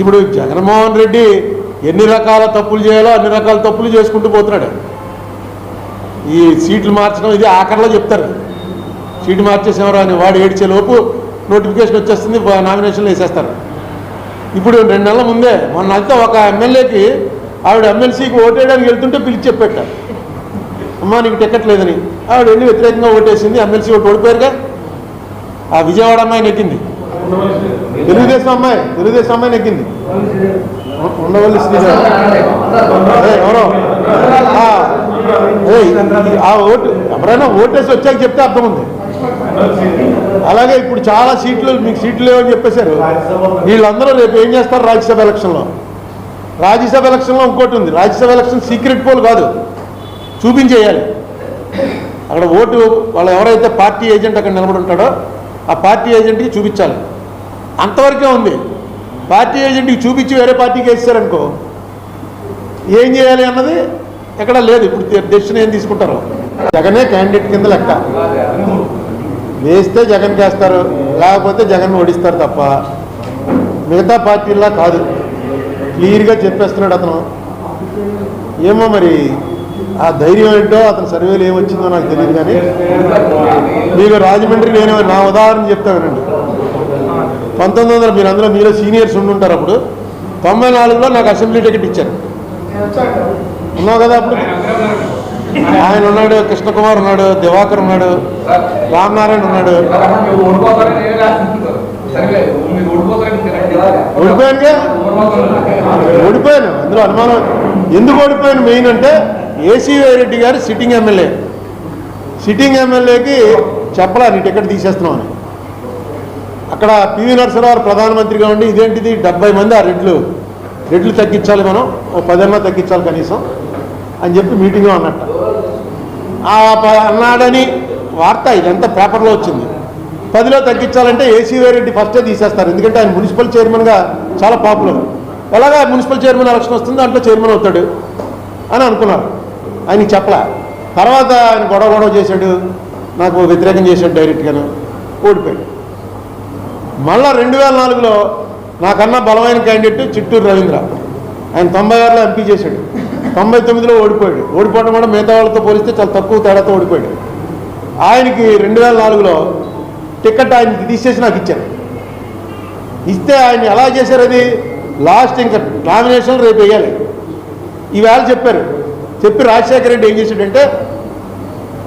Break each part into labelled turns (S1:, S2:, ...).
S1: ఇప్పుడు జగన్మోహన్ రెడ్డి ఎన్ని రకాల తప్పులు చేయాలో అన్ని రకాల తప్పులు చేసుకుంటూ పోతున్నాడు. ఈ సీట్లు మార్చడం ఇది ఆఖరిలో చెప్తారు. సీటు మార్చేసేవారు అని వాడు ఏడ్చేలోపు నోటిఫికేషన్ వచ్చేస్తుంది నామినేషన్లు వేసేస్తారు. ఇప్పుడు రెండు నెలల ముందే మొన్న అంతా ఒక ఎమ్మెల్యేకి ఆవిడ ఎమ్మెల్సీకి ఓటేయడానికి వెళ్తుంటే పిలిచి చెప్పేట. అమ్మా నీకు టికెట్ లేదని. ఆవిడ వెళ్ళి వ్యతిరేకంగా ఓటేసింది ఎమ్మెల్సీ ఓటు ఓడిపోయారుగా. ఆ విజయవాడ అమ్మాయి నెక్కింది తెలుగుదేశం అమ్మాయి తెలుగుదేశం అమ్మాయి నెగ్గింది. ఉండవల్లి శ్రీదేవి ఎవరో? ఆ, ఆ ఓటు ఎవరైనా ఓటేసి వచ్చాక చెప్తే అర్థం ఉంది అలాగే ఇప్పుడు చాలా సీట్లు మీకు సీట్లు లేవని చెప్పేశారు. వీళ్ళందరూ రేపు ఏం చేస్తారు రాజ్యసభ ఎలక్షన్లో? రాజ్యసభ ఎలక్షన్లో ఇంకోటి ఉంది. రాజ్యసభ ఎలక్షన్ సీక్రెట్ పోల్ కాదు. చూపించేయాలి. అక్కడ ఓటు వాళ్ళు ఎవరైతే పార్టీ ఏజెంట్ అక్కడ నిలబడి ఉంటాడో ఆ పార్టీ ఏజెంట్కి చూపించాలి. అంతవరకే ఉంది. పార్టీ ఏజెంట్కి చూపించి వేరే పార్టీకి వేసారనుకో ఏం చేయాలి అన్నది ఎక్కడ లేదు. ఇప్పుడు డెసిషన్ ఏం తీసుకుంటారు? జగనే క్యాండిడేట్ కింద లెక్క. వేస్తే జగన్ వేస్తారు లేకపోతే జగన్ ఓడిస్తారు తప్ప మిగతా పార్టీలా కాదు. క్లియర్గా చెప్పేస్తున్నాడు అతను. ఏమో మరి ఆ ధైర్యం ఏంటో అతని సర్వేలు ఏమొచ్చిందో నాకు తెలియదు కానీ మీకు రాజమండ్రి నేను నా ఉదాహరణ చెప్తా వినండి. పంతొమ్మిది వందల మీరు అందరూ మీలో సీనియర్స్ ఉండుంటారు అప్పుడు. తొంభై నాలుగులో నాకు అసెంబ్లీ టికెట్ ఇచ్చారు. ఉన్నావు కదా అప్పుడు? ఆయన ఉన్నాడు కృష్ణకుమార్ ఉన్నాడు దివాకర్ ఉన్నాడు రామనారాయణ ఉన్నాడు. ఓడిపోయాను ఓడిపోయాను అందులో అనుమానం. ఎందుకు ఓడిపోయాను? మెయిన్ అంటే ఏసీ రెడ్డి గారు సిట్టింగ్ ఎమ్మెల్యే. సిట్టింగ్ ఎమ్మెల్యేకి చెప్పలా నీ టికెట్ తీసేస్తున్నామని అక్కడ పివి నరసింహారావు ప్రధానమంత్రిగా ఉండి ఇదేంటిది? డెబ్బై మంది ఆ రెడ్లు. రెడ్లు తగ్గించాలి మనం. ఓ పదన్నా తగ్గించాలి కనీసం అని చెప్పి మీటింగ్లో అన్నట్ట. ఆ అన్నాడని వార్త ఇదంతా పేపర్లో వచ్చింది. పదిలో తగ్గించాలంటే ఏసీ రెడ్డి ఫస్టే తీసేస్తారు. ఎందుకంటే ఆయన మున్సిపల్ చైర్మన్గా చాలా పాపులర్. ఎలాగా మున్సిపల్ చైర్మన్ ఎలక్షన్ వస్తుంది దాంట్లో చైర్మన్ అవుతాడు అని అనుకున్నారు. ఆయనకి చెప్పలే? తర్వాత ఆయన గొడవ గొడవ చేశాడు. నాకు వ్యతిరేకం చేశాడు డైరెక్ట్గాను. ఓడిపోయాడు. మళ్ళా రెండు వేల నాలుగులో నాకన్నా బలమైన క్యాండిడేట్ చిట్టూరు రవీంద్ర. ఆయన తొంభై ఆరులో ఎంపీ చేశాడు. తొంభై తొమ్మిదిలో ఓడిపోయాడు. ఓడిపోవడం కూడా మిగతా వాళ్ళతో పోలిస్తే చాలా తక్కువ తేడాతో ఓడిపోయాడు. ఆయనకి రెండు వేల నాలుగులో టికెట్ ఆయనకి తీసేసి నాకు ఇచ్చారు. ఇస్తే ఆయన ఎలా చేశారు అది? లాస్ట్ ఇంకా నామినేషన్ రేపు వేయాలి. ఈవేళ చెప్పారు. చెప్పి రాజశేఖర రెడ్డి ఏం చేశాడంటే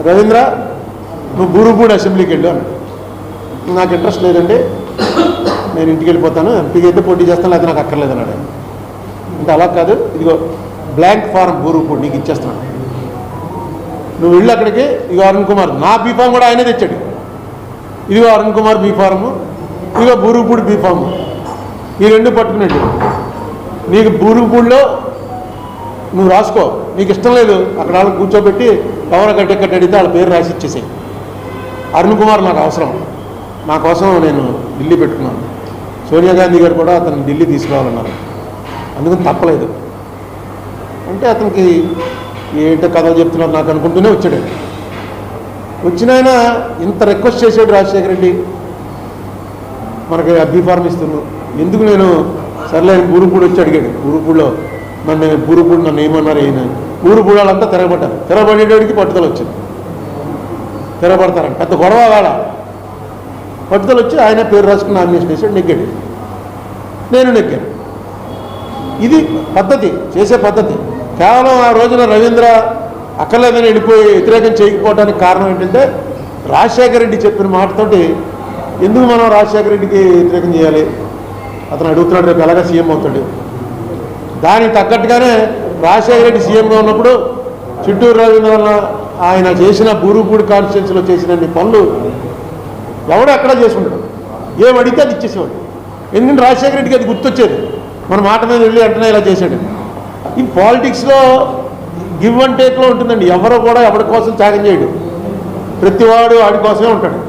S1: రవీంద్ర నువ్వు బూరుపూడి అసెంబ్లీకి వెళ్ళు అన్నాడు. నాకు ఇంట్రెస్ట్ లేదండి. నేను ఇంటికి వెళ్ళిపోతాను. ఎంపీకి అయితే పోటీ చేస్తాను. లేకపోతే నాకు అక్కర్లేదు అన్నాడు అంటే అలా కాదు. ఇదిగో బ్లాంక్ ఫారం బూరుపూడి నీకు ఇచ్చేస్తున్నాను. నువ్వు వెళ్ళి అక్కడికి. ఇదిగో అరుణ్ కుమార్ నా బీఫామ్ కూడా ఆయనే తెచ్చాడు. ఇదిగో అరుణ్ కుమార్ బీ ఫారము. ఇదిగో బూరుగుపూడి బీ ఫాము ఈ రెండు పట్టుకునేట్టు నీకు బూరుగుపూడిలో నువ్వు రాసుకో. మీకు ఇష్టం లేదు అక్కడ వాళ్ళని కూర్చోబెట్టి పవర్ కట్టే కట్టడితే అడిగితే వాళ్ళ పేరు రాసి ఇచ్చేసాయి. అరుణ్ కుమార్ నాకు అవసరం. నా కోసం నేను ఢిల్లీ పెట్టుకున్నాను. సోనియా గాంధీ గారు కూడా అతను ఢిల్లీ తీసుకురావాలన్నారు. అందుకని తప్పలేదు. అంటే అతనికి ఏంటో కథలు చెప్తున్నారు నాకు అనుకుంటూనే వచ్చాడు. వచ్చిన ఆయన ఇంత రిక్వెస్ట్ చేసాడు రాజశేఖర రెడ్డి. మనకి అబ్బీ ఫార్మ్ ఎందుకు నేను సర్లే ఆయన వచ్చి అడిగాడు. గురుపూడిలో నన్ను బూరుపూడి నన్ను ఏమన్నారు అయినా బూరుపూడి వాళ్ళంతా తిరగబడ్డారు తిరగబడేటోడికి పట్టుదల వచ్చింది. తిరగబడతారని పెద్ద గొడవ కాడ పట్టుదల వచ్చి ఆయన పేరు రాసుకుని నామినేషన్ వేసాడు నెగ్గాడు. నేను నెగ్గాను. ఇది పద్ధతి చేసే పద్ధతి. కేవలం ఆ రోజున రవీంద్ర అక్కర్లేదని వెళ్ళిపోయి వ్యతిరేకం చేయకపోవడానికి కారణం ఏంటంటే రాజశేఖర రెడ్డి చెప్పిన మాటతోటి ఎందుకు మనం రాజశేఖర రెడ్డికి వ్యతిరేకం చేయాలి? అతను అడుగుతున్నాడు రేపు ఎలాగా సీఎం అవుతాడు? దానికి తగ్గట్టుగానే రాజశేఖర రెడ్డి సీఎంగా ఉన్నప్పుడు చిట్టూరు రవీంద్ర ఆయన చేసిన బూరుపూడి కాన్స్టిట్యున్సీలో చేసిన పనులు ఎవడో ఎక్కడ చేసుకుంటాడు ఏం అడిగితే అది ఇచ్చేసేవాడు. ఎందుకంటే రాజశేఖర రెడ్డికి అది గుర్తొచ్చేది. మన మాట మీద వెళ్ళి అంటనే ఇలా చేశాడు. ఈ పాలిటిక్స్లో గివ్ అండ్ టేక్లో ఉంటుందండి. ఎవరో కూడా ఎవరి కోసం త్యాగం చేయడు. ప్రతివాడు వాడి కోసమే ఉంటాడు.